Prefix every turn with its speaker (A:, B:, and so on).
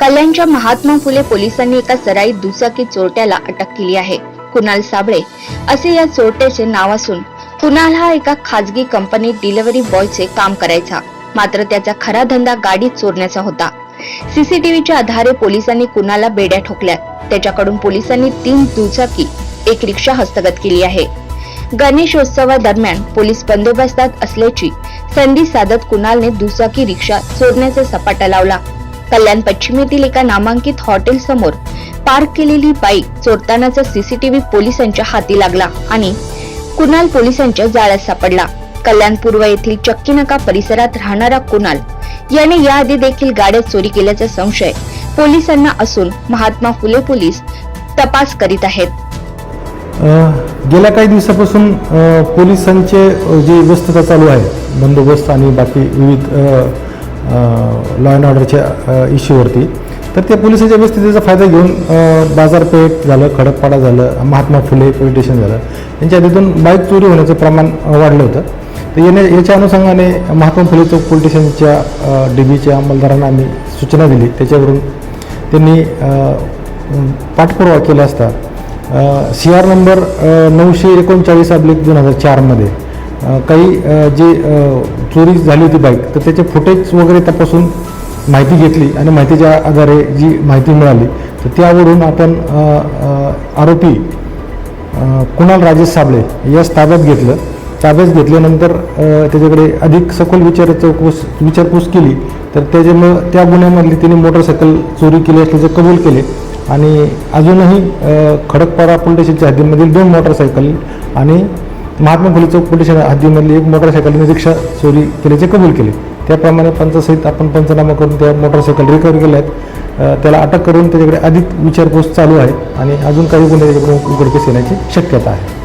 A: कल्याणच्या महात्मा फुले पोलिसांनी एका सराईत दुचाकी चोरट्याला अटक केली आहे. कुणाल साबळे असे या चोरट्याचे नाव असून कुणाल हा एका खाजगी कंपनीत डिलिव्हरी बॉयचे काम करायचा. मात्र त्याचा खरा धंदा गाडी चोरण्याचा होता. सीसीटीव्हीच्या आधारे पोलिसांनी कुणाला बेड्या ठोकल्या. त्याच्याकडून पोलिसांनी तीन दुचाकी एक रिक्षा हस्तगत केली आहे. गणेशोत्सवादरम्यान पोलीस बंदोबस्तात असल्याची संधी साधत कुणालने दुचाकी रिक्षा चोरण्याचा सपाटा लावला. कल्याण पश्चिमेतील एका नामांकित हॉटेल समोर पार्क केलेली बाईक चोरतानाचा सीसीटीव्ही पोलिसांच्या हाती लागला आणि कुणाल पोलिसांच्या जाळ्यात सापडला. कल्याण पूर्व येथील चक्की नाका परिसरात राहणारा कुणाल याने याआधी देखील गाड्या चोरी केल्याचा संशय पोलिसांना असून महात्मा फुले पोलीस तपास करीत आहेत.
B: गेल्या काही दिवसापासून पोलिसांचे जी व्यस्तता चालू आहे बंदोबस्त आणि बाकी विविध लॉ अँड ऑर्डरच्या इश्यूवरती तर त्या पोलिसाच्या व्यवस्थितीचा फायदा घेऊन बाजारपेठ झालं खडकपाडा झालं महात्मा फुले पोलीस स्टेशन झालं यांच्या तिथून बाईक चोरी होण्याचं प्रमाण वाढलं होतं. तर येणे याच्या अनुषंगाने महात्मा फुले चौक पोलीस स्टेशनच्या डी बीच्या अंमलदारांना आम्ही सूचना दिली. त्याच्यावरून त्यांनी पाठपुरावा केला असता. सी आर नंबर नऊशे एकोणचाळीस अब्लिक दोन हजार चारमध्ये काही जे चोरी झाली होती बाईक तर त्याचे फुटेज वगैरे तपासून माहिती घेतली आणि माहितीच्या आधारे जी माहिती मिळाली तर त्यावरून आपण आरोपी कुणाल राजेश साबळे यास ताब्यात घेतलं. ताब्यात घेतल्यानंतर त्याच्याकडे अधिक सखोल विचार चौकस विचारपूस केली. तर त्याच्यामुळं त्या गुन्ह्यामधली तिने मोटरसायकल चोरी केली असल्याचं कबूल केले. आणि अजूनही खडकपाडा पोलीस स्टेशनच्या हद्दीमधील दोन मोटरसायकल आणि महात्मा फुले चौक पोलीस हद्दीमधली एक मोटरसायकल रिक्षा चोरी केल्याचे कबूल केले. त्याप्रमाणे पंचासहित आपण पंचनामा करून त्या मोटरसायकल रिकवर केल्या आहेत. त्याला अटक करून त्याच्याकडे अधिक विचारपूस चालू आहे आणि अजून काही गुन्हे त्याच्याकडून उघडकीस येण्याची शक्यता आहे.